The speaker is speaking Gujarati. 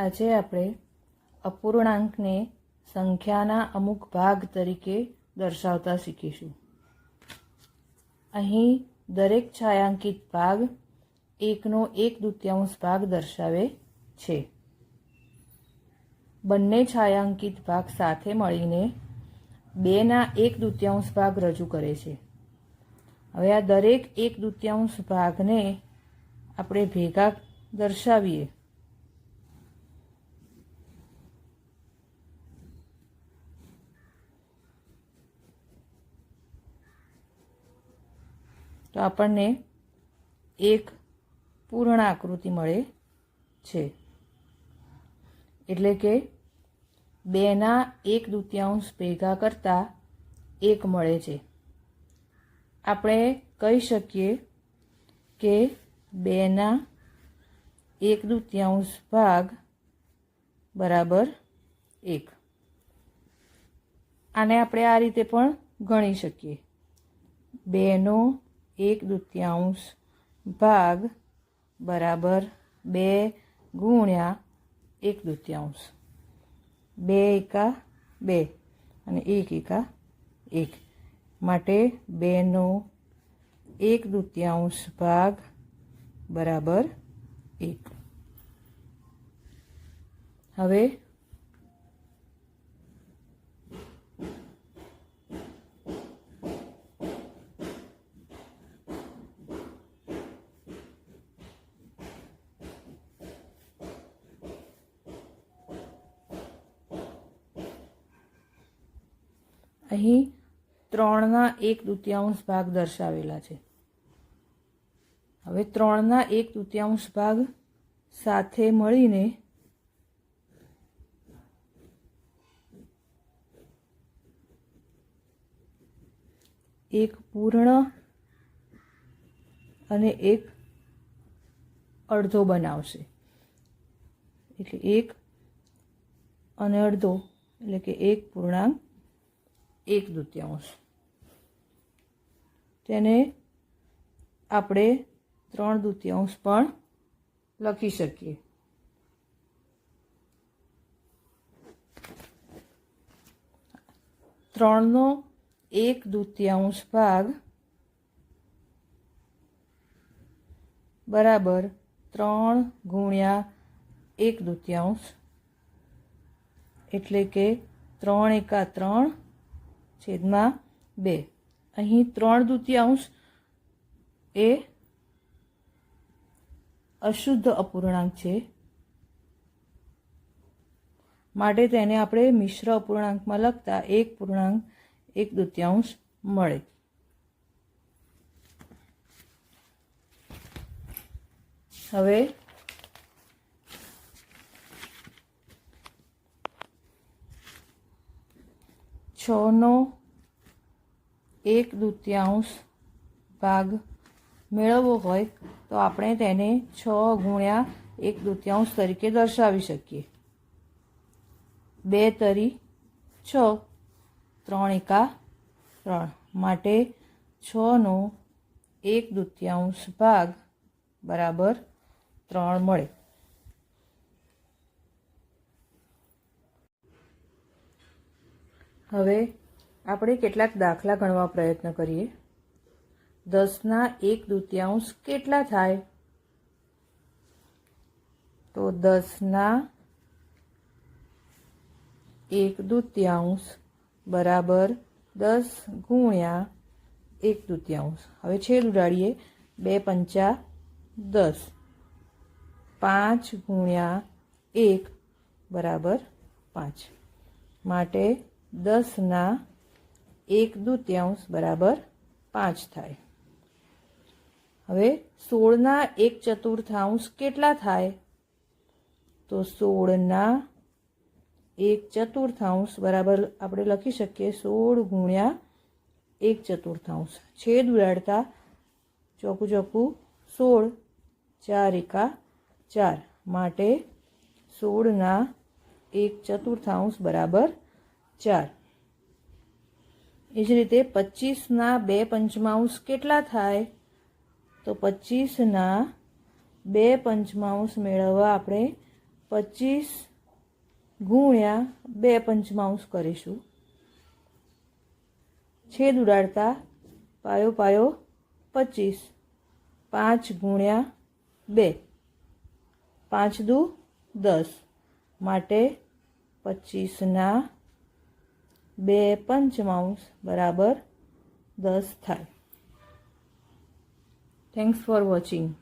આજે આપણે અપૂર્ણાંકને સંખ્યાના અમુક ભાગ તરીકે દર્શાવતા શીખીશું. અહીં દરેક છાયાંકિત ભાગ એકનો એક દૃત્યાંશ ભાગ દર્શાવે છે. બંને છાયાંકિત ભાગ સાથે મળીને બેના એક દૃત્યાંશ ભાગ રજૂ કરે છે. હવે આ દરેક એક દૃત્યાંશ ભાગને આપણે ભેગા દર્શાવીએ. તો આપણને એક પૂર્ણ આકૃતિ મળે છે. એટલે કે બેના એક દૂતિયાંશ ભેગા કરતાં એક મળે છે. આપણે કહી શકીએ કે બેના એક દૂતિયાંશ ભાગ બરાબર એક. આને આપણે આ રીતે પણ ગણી શકીએ. બેનો એક દૂતિયાંશ ભાગ બરાબર બે ગુણ્યા એક દૃત્યાંશ. બે એકા બે અને એક એકા એક. માટે બેનો એક દૂતિયાંશ ભાગ બરાબર એક. હવે અહીં ત્રણના એક દૃત્યાંશ ભાગ દર્શાવેલા છે. હવે ત્રણના એક તૃતીયાંશ ભાગ સાથે મળીને એક પૂર્ણ અને એક અડધો બનાવશે. એટલે એક અને અડધો, એટલે કે એક પૂર્ણાંક એક દૃત્યાંશ. તેને આપણે ત્રણ દૃત્યાંશ પણ લખી શકીએ. ત્રણનો એક દૃત્યાંશ ભાગ બરાબર ત્રણ ગુણ્યા એક દૃત્યાંશ. એટલે કે ત્રણ એકા ત્રણ છેદમાં બે. અહીં ત્રણ દૂતીયાંશ એ અશુદ્ધ અપૂર્ણાંક છે. માટે તેને આપણે મિશ્ર અપૂર્ણાંકમાં લખતા એક પૂર્ણાંક, એક દૂતીયાંશ મળે. હવે છનો એક દૃત્યાંશ ભાગ મેળવવો હોય તો આપણે તેને છ ગુણ્યા એક દૃત્યાંશ તરીકે દર્શાવી શકીએ. બે તરી છ, ત્રણ એકા ત્રણ. માટે છનો એક દૃત્યાંશ ભાગ બરાબર ત્રણ મળે. હવે આપણે કેટલાક દાખલા ગણવા પ્રયત્ન કરીએ. દસના એક દૃત્યાંશ કેટલા થાય? તો દસના એક દૃત્યાંશ બરાબર દસ ગુણ્યા એક દૃત્યાંશ. હવે છેદ ઉડાડીએ. બે પંચા દસ. પાંચ ગુણ્યા એક બરાબર પાંચ. માટે દસના એક દૂત્યાંશ બરાબર પાંચ થાય. હવે સોળના એક ચતુર્થાંશ કેટલા થાય? તો સોળના એક ચતુર્થાંશ બરાબર આપણે લખી શકીએ સોળ ગુણ્યા એક ચતુર્થાંશ. છેદ ઉડાડતા ચોકું ચોખ્ખું સોળ, ચાર એકા ચાર. માટે સોળના એક ચતુર્થાંશ બરાબર ચાર. એ જ રીતે પચીસના બે પંચમાંશ કેટલા થાય? તો પચીસના બે પંચમાંશ મેળવવા આપણે પચીસ ગુણ્યા બે પંચમાંશ કરીશું. છેદ ઉડાડતા પાયો પાયો પચીસ. પાંચ ગુણ્યા બે. પાંચ દુ દસ. માટે પચીસના બે પંચમાંશ બરાબર દસ થાય. Thanks for watching